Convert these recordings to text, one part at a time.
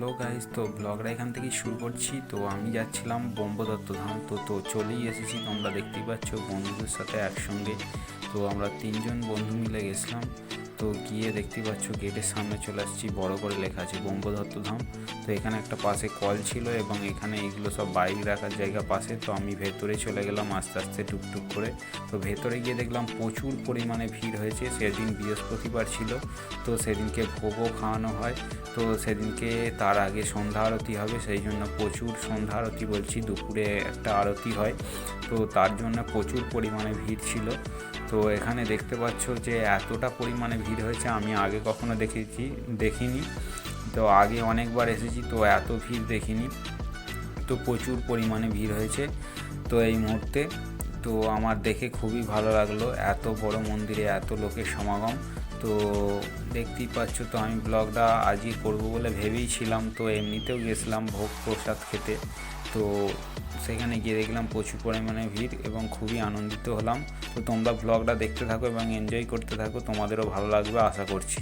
Hello guys তো ব্লগটা এখান থেকেই শুরু করছি। তো আমি যাচ্ছিলাম বোম্বদত্ত ধাম। তো তো চলেই এসেছি, তোমরা দেখতেই পাচ্ছ বন্ধুদের সাথে একসঙ্গে। তো আমরা তিনজন বন্ধু মিলে গেছিলাম। তো গিয়ে দেখতেই পাচ্ছ গেটের সামনে চলে আসছি, বড় করে লেখা আছে বোম্বদত্ত ধাম। তো এখানে একটা পাশে কল ছিল এবং এখানে এগুলো সব বাইক রাখার জায়গা পাশে। তো আমি ভেতরে চলে গেলাম আস্তে আস্তে টুকটুক করে। তো ভেতরে গিয়ে দেখলাম প্রচুর পরিমাণে ভিড় হয়েছে। সেদিন বৃহস্পতিবার ছিল, তো সেদিনকে ভোগও খাওয়ানো হয়। তো সেদিনকে তার আগে সন্ধ্যা আরতি হবে, সেই জন্য প্রচুর সন্ধ্যা আরতি বলছি, দুপুরে একটা আরতি হয়। তো তার জন্য প্রচুর পরিমাণে ভিড় ছিল। তো এখানে দেখতে পাচ্ছ যে এতটা পরিমাণে ভিড় হয়েছে, আমি আগে কখনো দেখেছি, দেখিনি। তো আগে অনেকবার এসেছি, তো এত ভিড় দেখিনি। তো প্রচুর পরিমাণে ভিড় হয়েছে, তো এই মুহূর্তে, তো আমার দেখে খুবই ভালো লাগল, এত বড় মন্দিরে এত লোকের সমাগম। তো দেখতেই পাচ্ছ, তো আমি ব্লগটা আজই করব বলে ভেবেই ছিলাম, তো এমনিতেও গেছিলাম ভোগ প্রসাদ খেতে। তো সেখানে গিয়ে দেখলাম প্রচুর পরিমাণে ভিড় এবং খুবই আনন্দিত হলাম। তো তোমরা ব্লগটা দেখতে থাকো এবং এনজয় করতে থাকো, তোমাদেরও ভালো লাগবে, আশা করছি।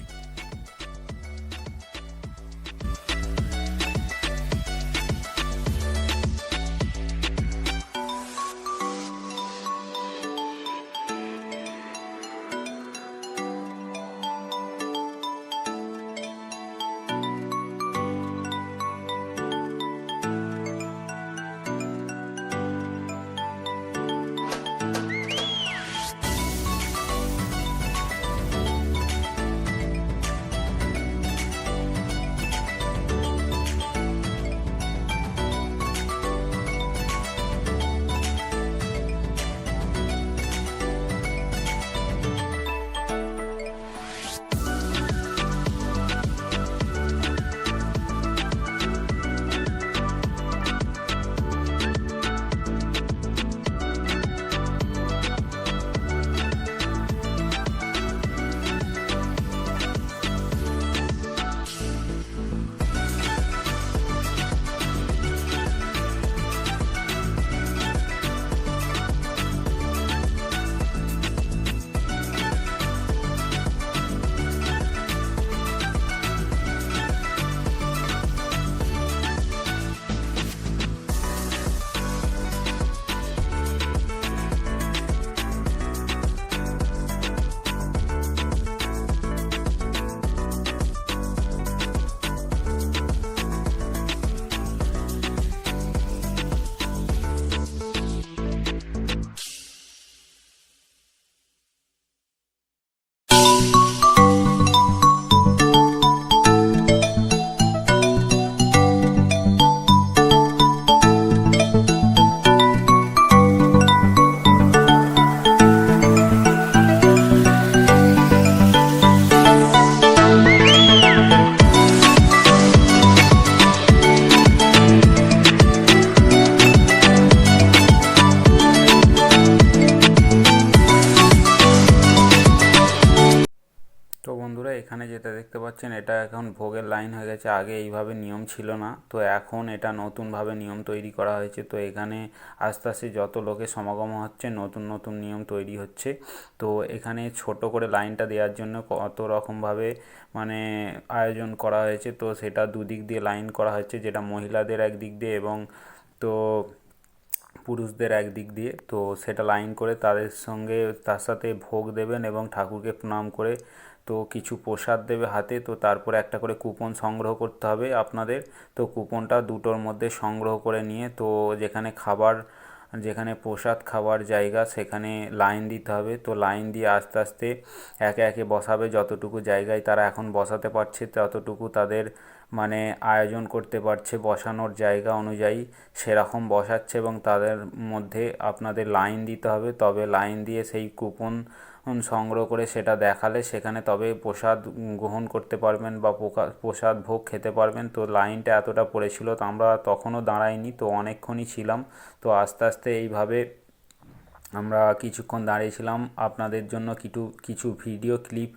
বন্ধুরা এখানে যেটা দেখতে পাচ্ছেন, এটা এখন ভোগের লাইন হয়ে গেছে। আগে এইভাবে নিয়ম ছিল না। তো এখন এটা নতুনভাবে নিয়ম তৈরি করা হয়েছে। তো এখানে আস্তে আস্তে যত লোকের সমাগম হচ্ছে, নতুন নতুন নিয়ম তৈরি হচ্ছে। তো এখানে ছোট করে লাইনটা দেওয়ার জন্য কত রকমভাবে মানে আয়োজন করা হয়েছে। তো সেটা দুদিক দিয়ে লাইন করা হয়েছে যেটা মহিলাদের একদিক দিয়ে এবং তো পুরুষদের একদিক দিয়ে। তো সেটা লাইন করে তাদের সঙ্গে, তার সাথে ভোগ দেবেন এবং ঠাকুরকে প্রণাম করে, তো কিছু প্রসাদ দেবে হাতে। তো তারপরে একটা করে কুপন সংগ্রহ করতে হবে আপনাদের। তো কুপনটা দুটোর মধ্যে সংগ্রহ করে নিয়ে, তো যেখানে খাবার, যেখানে প্রসাদ খাওয়ার জায়গা, সেখানে লাইন দিতে হবে। তো লাইন দিয়ে আস্তে আস্তে একে একে বসাবে। যতটুকু জায়গায় তারা এখন বসাতে পারছে, ততটুকু তাদের মানে আয়োজন করতে পারছে বসানোর জায়গা অনুযায়ী সেরকম বসাচ্ছে এবং তাদের মধ্যে আপনাদের লাইন দিতে হবে। তবে লাইন দিয়ে সেই কুপন সংগ্রহ করে সেটা দেখালে সেখানে তবে প্রসাদ গ্রহণ করতে পারবেন বা প্রসাদ ভোগ খেতে পারবেন। তো লাইনটা এতটা পড়েছিল তো আমরা তখনও দাঁড়াইনি, তো অনেকক্ষণই ছিলাম। তো আস্তে আস্তে এইভাবে আমরা কিছুক্ষণ দাঁড়িয়েছিলাম, আপনাদের জন্য কিছু কিছু ভিডিও ক্লিপ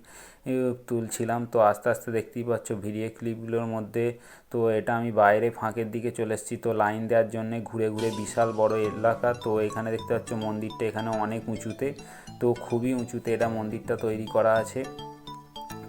তুলছিলাম। তো আস্তে আস্তে দেখতেই পাচ্ছ ভিডিও ক্লিপগুলোর মধ্যে, তো এটা আমি বাইরে ফাঁকের দিকে চলে এসেছি। তো লাইন দেওয়ার জন্যে ঘুরে ঘুরে বিশাল বড় এলাকা। তো এখানে দেখতে পাচ্ছ মন্দিরটা এখানে অনেক উঁচুতে, তো খুবই উঁচুতে এটা মন্দিরটা তৈরি করা আছে।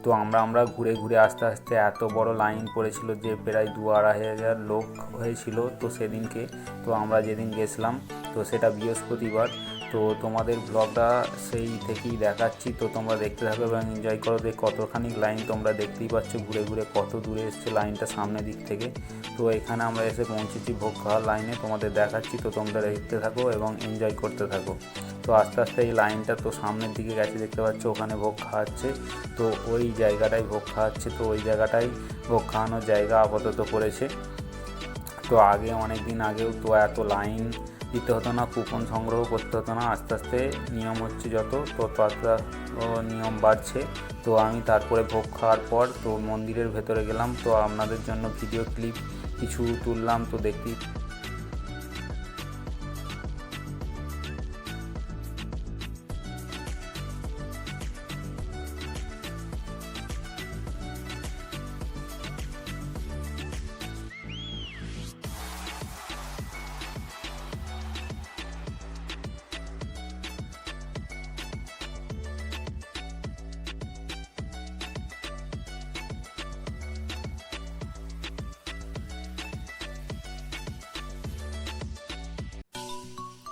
তো আমরা আমরা ঘুরে ঘুরে আস্তে আস্তে এত বড় লাইন পড়েছিল যে প্রায় দু আড়াই হাজার লোক হয়েছিল তো সেদিনকে। তো আমরা যেদিন গেছিলাম, তো সেটা বৃহস্পতিবার। তো তোমাদের ব্লগটা সেই থেকেই দেখাচ্ছি। তো তোমরা দেখতে থাকো এবং এনজয় করো। যে কতখানি লাইন তোমরা দেখতেই পাচ্ছ, ঘুরে ঘুরে কত দূরে এসছে লাইনটা সামনের দিক থেকে। তো এখানে আমরা এসে পৌঁছেছি ভোগ খাওয়ার লাইনে তোমাদের দেখাচ্ছি, তো তোমরা দেখতে থাকো এবং এনজয় করতে থাকো। তো আস্তে আস্তে এই লাইনটা তো সামনের দিকে গেছে, দেখতে পাচ্ছ ওখানে ভোগ খাওয়াচ্ছে। তো ওই জায়গাটাই ভোগ খাওয়াচ্ছে, তো ওই জায়গাটাই ভোগ খাওয়ানোর জায়গা আপাতত করেছে। তো আগে অনেক দিন আগেও তো এত লাইন দিতে হতো না, কুপন সংগ্রহ করতে হতো না। আস্তে আস্তে নিয়ম হচ্ছে যত তো তত নিয়ম বাড়ছে। তো আমি তারপরে ভোগ খাওয়ার পর তো মন্দিরের ভেতরে গেলাম। তো আপনাদের জন্য ভিডিও ক্লিপ কিছু তুললাম। তো দেখতেই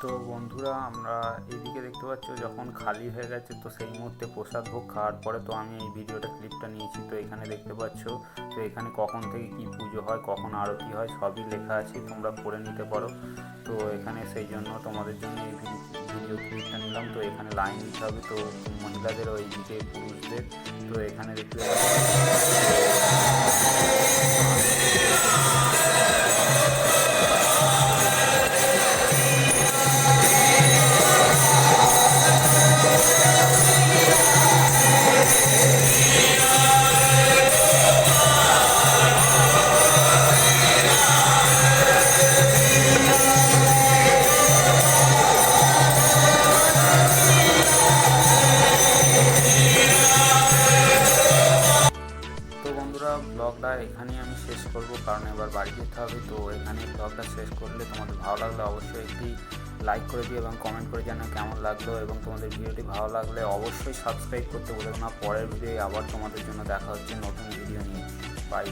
তো বন্ধুরা, আমরা এইদিকে দেখতে পাচ্ছ যখন খালি হয়ে গেছে, তো সেই মুহূর্তে প্রসাদ ভোগ খাওয়ার পরে তো আমি এই ভিডিওটা ক্লিপটা নিয়েছি, তো এখানে দেখতে পাচ্ছ, তো এখানে কখন থেকে কি পুজো হয়, কখন আরতি হয়, সবই লেখা আছে, তোমরা পড়ে নিতে পারো। তো এখানে সেই জন্য তোমাদের জন্য এই ভিডিও ক্লিপটা নিলাম। তো এখানে লাইন দিতে হবে, তো মহিলাদের ওই দিকে, পুরুষদের। তো এখানে দেখতে তো করব, কারণ এবার বাড়ি যেতে হবে, তো এখানে ব্লগটা শেষ করলে তোমাদের ভালো লাগলে অবশ্যই একটি লাইক করে দিও এবং কমেন্ট করে জানাও কেমন লাগল এবং তোমাদের ভিডিওটি ভালো লাগলে অবশ্যই সাবস্ক্রাইব করতে বলবে না। পরের ভিডিও আবার তোমাদের জন্য দেখা হচ্ছে নতুন ভিডিও নিয়ে।